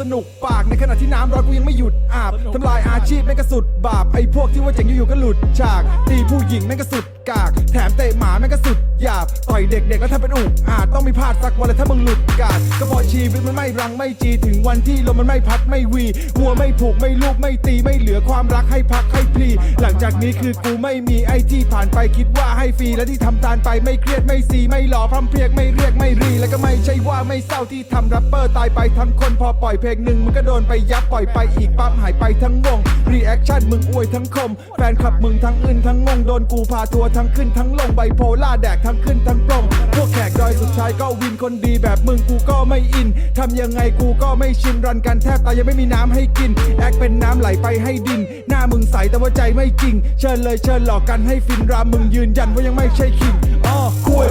สนุกปากในขณะที่น้ำร้อนกูยังไม่หยุดอาบทำลายอาชีพแม่งก็สุดบาปไอ้พวกที่ว่าเจ๋งอยู่ๆก็หลุดฉากตีผู้หญิงแม่งก็สุดกาก แถมเตะหมาแม่งก็สุดหยาบต่อยเด็กๆแล้วถ้าเป็นอุกอาจต้องมีพลาดสักวันเลยถ้ามึงหลุดกาดก็เพอชีวิตมันไม่รังไม่จีถึงวันที่ลมมันไม่พัดไม่วีวัวไม่ผูกไม่ลูกไม่ตีไม่เหลือความรักให้พักให้พลีหลังจากนี้คือกูไม่มีไอ้ที่ผ่านไปคิดว่าให้ฟรีและที่ทำตานไปไม่เครียดไม่ซีไม่หล่อพร่ำเพรียกไม่เรียกไม่รี แล้วก็ไม่ใช่ว่าไม่เศร้าที่ทำแรปเปอร์ตายไปทั้งคนพอปล่อยเพลงหนึ่งมันก็โดนไปยับปล่อยไปอีกปั๊บหายไปทั้งวงรีแอคชั่นมึงอวยทั้งคม แฟนคลับมึงทั้งอึนทั้งงงโดนกูพาทัวร์ทั้งขึ้นทั้งลงไบโพล่าแดกทั้งขึ้นทั้งปลงพวกแขกดอยสุดท้ายก็วินคนดีแบบมึงกูก็ไม่อินทำยังไงกูก็ไม่ชินรันกันแทบตายยังไม่มีน้ำให้กินแอคเป็นน้ำไหลไปให้ดิน หน้ามึงใสแต่ว่าใจไม่จริง เชิญเลยเชิญหลอกกันให้ฟินรามมึงยืนยันว่ายังไม่ใช่คิงอ้อ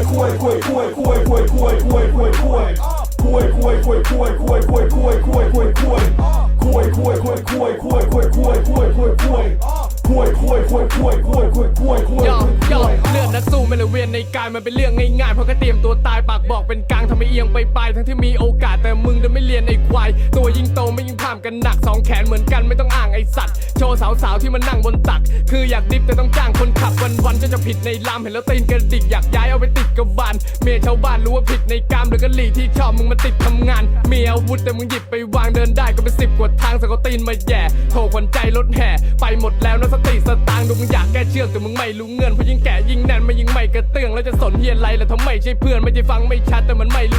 คุยคุยคุยคุยคุยคุยคุยคุยคุย เป็นกลางทำให้เอียงไปปลายทั้งที่มีโอกาสแต่มึงเดินไม่เรียนไอ้ควายตัวยิ่งโตไม่ยิ่งพามกันหนักสองแขนเหมือนกันไม่ต้องอ่างไอ้สัตว์โชว์สาวๆที่มันนั่งบนตัก คืออยากดิฟแต่ต้องจ้างคนขับวันๆจะจะผิดในลามเห็นแล้วตีนกระดิกอยากย้ายเอาไปติดกับบานเมียชาวบ้านรู้ว่าผิดในกามหรือกะหลี่ที่ชอบมึงมาติดทำงานมีอาวุธแต่มึงหยิบไปวางเดินได้ก็เป็นสิบกว่าทางสกตีนมาแย่โถขวัญใจรถแห่ไปหมดแล้วนะสติสตางค์ดูมึงอยากแก้เชือกแต่มึงไม่รู้เงินเพราะยิ่งแก่ยิ่งแน่นไม่ยิ่งไม่กระเตื้องแล้วจะสนเฮียอะไรแล้วทำไมใช่เพื่อนไม่ใช่ฟังไม่ชัดแต่มันไม่รู้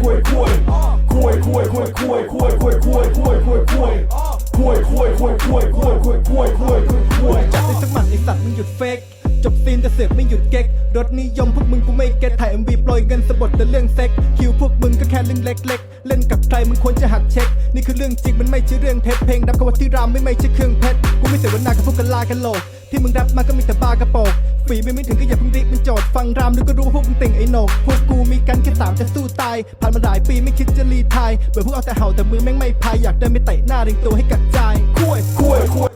ยมพวกมึงกูไม่เก็ตถ่าย MV โปรยเงินสะบดแต่เรื่องเซ็กคิวพวกมึงก็แค่เรื่องเล็ก ๆ เล่นกับใครมึงควรจะหักเช็ค นี่คือเรื่องจริงมันไม่ใช่เรื่องเท็จเพลงดับกับวัตที่รามไม่ไม่ใช่เครื่องเพชรกูไม่เสวนากับพวกกันลากันโหลกที่มึงรับมาก็มีแต่บากระโปกฝีไม่ไม่ถึงก็อย่าเพิ่งรีบเป็นโจทย์ฟังรามดูก็รู้ว่าพวกมึงติ่งไอ้โหนกพวกกูมีกันแค่สามจะสู้ตาย ผ่านมาหลายปีไม่คิดจะรีทายเบื่อพวกเอาแต่เห่าแต่มือแม่งไม่พายอยากเดินไปเตะหน้าเริงตัวให้กัดใจคุยคุยคุย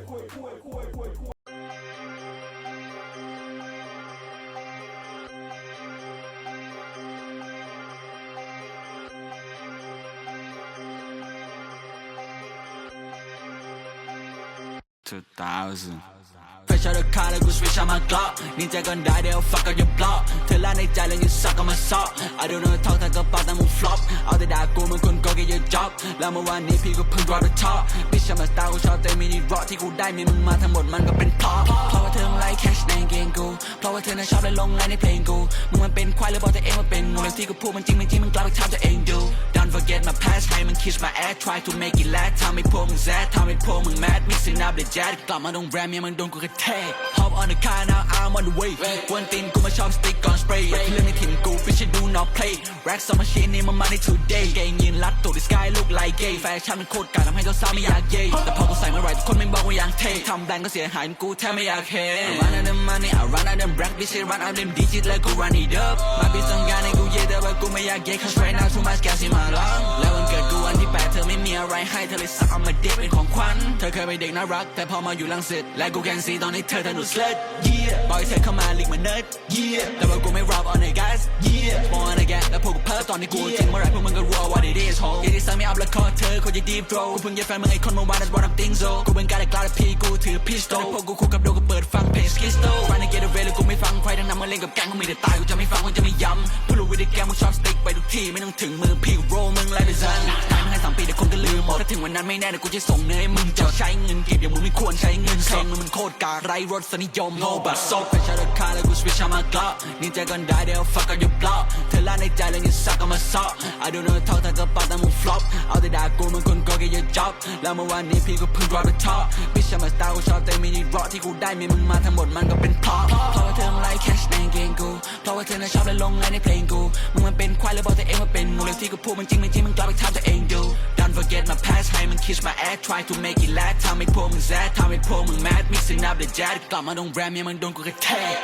2000 Pressure the collar, go switch on my Glock. Ninja gon' die, they'll fuck up your block. Till I need jailing, you suck on my sock. I don't know talk, talk about them, flop. All that I go, man, couldn't go get your job. แล้วเมื่อวานนี้พี่ก็เพิ่งรอด the top. Bitch, I'm a star, กูชอบเต้นมินิร็อกที่กูได้มีมึงมาทั้งหมดมันก็เป็นเพราะเพราะว่าเธอ อน่ะชอบและลงไลน์ในเพลงกู มึงมันเป็นควายหรือบอกตัวเองว่าเป็นงูแล้วที่กูพูดมันจริงไม่จริงมึงกลับไปทำตัวเองดู Don't forget my past ให้มัน kiss my ass try to make it last ทำให้พวกมึง sad ทำให้พวกมึง mad mixing up the jet กลับมาตรงแรมยังมึงโดนกูกระแทก Hop on the car now I'm on the way กวนตีนกูมาชอบ stick on spray เรื่องในถิ่นกู bitch you do not play rack some machine นี่มัน money today เกงยินรัดตัว the sky look like gay แฟชั่นมันโคตรกาทำให้เจ้าสาวไม่อยากเย่แต่พอกูใส่มาไรทุกคนไม่บอกว่าอยากเท่ทำแบรนด์ก็เสียหายกูแทบไม่อยากเห็น I Run out of money I run out of black bitch I run out of digit แล้วกู run it up my bitch ไม่อยากเย่ cause right now too much gas in my lung แล้ววันเกิดกูวันที่แปดเธอไม่มีอะไรให้เธอเลยสั่งเอามาด็กเป็นของขวัญเธอเคยเป็นเด็กน่ารัก แต่พอมาอยู่ลังสิตและกูแกนซีตอนนี้เธอถนุสเลิศ yeah บอยเธอเข้ามาลิกมาเนิร์ด yeah แต่ว่ากูไม่ rob on the guys yeah มองอะไรแกแล้วพวกกูเพ้อตอนนี้กูจริงเมื่อไรพวกมึงก็รัว what it is ho อย่าที่สั่งไม่อัพล้วคอเธอคนจะ deep throw กูเพิ่งแยกแฟนมึงไอ้คนเมื่อวาน that's what I'm thinking so กูเป็นการได้กล้าแต่พี่กูถือ pistol พวกกูคู่กับโดกูเปิดฟังเพลง skisto trying to get away แล้วกูไม่ฟังใครทั้งนั้นมาเล่นกับแก๊งกูมีแต่ตายกูจะไม่ฟังกูจะไม่ย้ำ พูดรู้วิธีแกมึงชอบ stick ไปทุกที่ไม่ต้องถึงมือพี่โรมึงไล่ไปซันนายมึงให้สามปีเดี๋ยวคนก็ลืมหมดถ้าถึงวันนั้นไม่แน่เดี๋ยวกูจะส่งเนยให้มึงจะใช้เงินเก็บอย่างมึงไม่ควรใช้เงินเซ็งมึงมันโคตรกากไรรถสนิยมโง่บัตซบไปช้ราคาแล้วกูสวิชมากล้อนี่ใจก่อนได้เดี๋ยว fuck up your block เธอละในใจแล้วยังซักก็มาซอ I don't know เท่าทางกระเป๋าแต่มึง flop เอาแต่ด่ากูมึงคนก็แค่ย job แล้วเมื่อวานนี้พี่ก็เพิ่ง drop the top บิชมาสตาร์กูชอบแต่มินิรอที่กูได้มีมึงมาทั้งหมดมันก็เป็นเพราะ นะชอบและลงไลน์ในเพลงกูมึงมันเป็นควายแล้วบอกตัวเองว่าเป็นงูเรื่องที่กูพูดมันจริงมันจริงมึงกลับไปทำตัวเองดู Don't forget my past ให้มัน kiss my ass try to make it last ทำให้พวกมึงแซดทำให้พวกมึง mad mixing up the jazz กลับมาโดนแรมยังมึงโดนกูกระแทก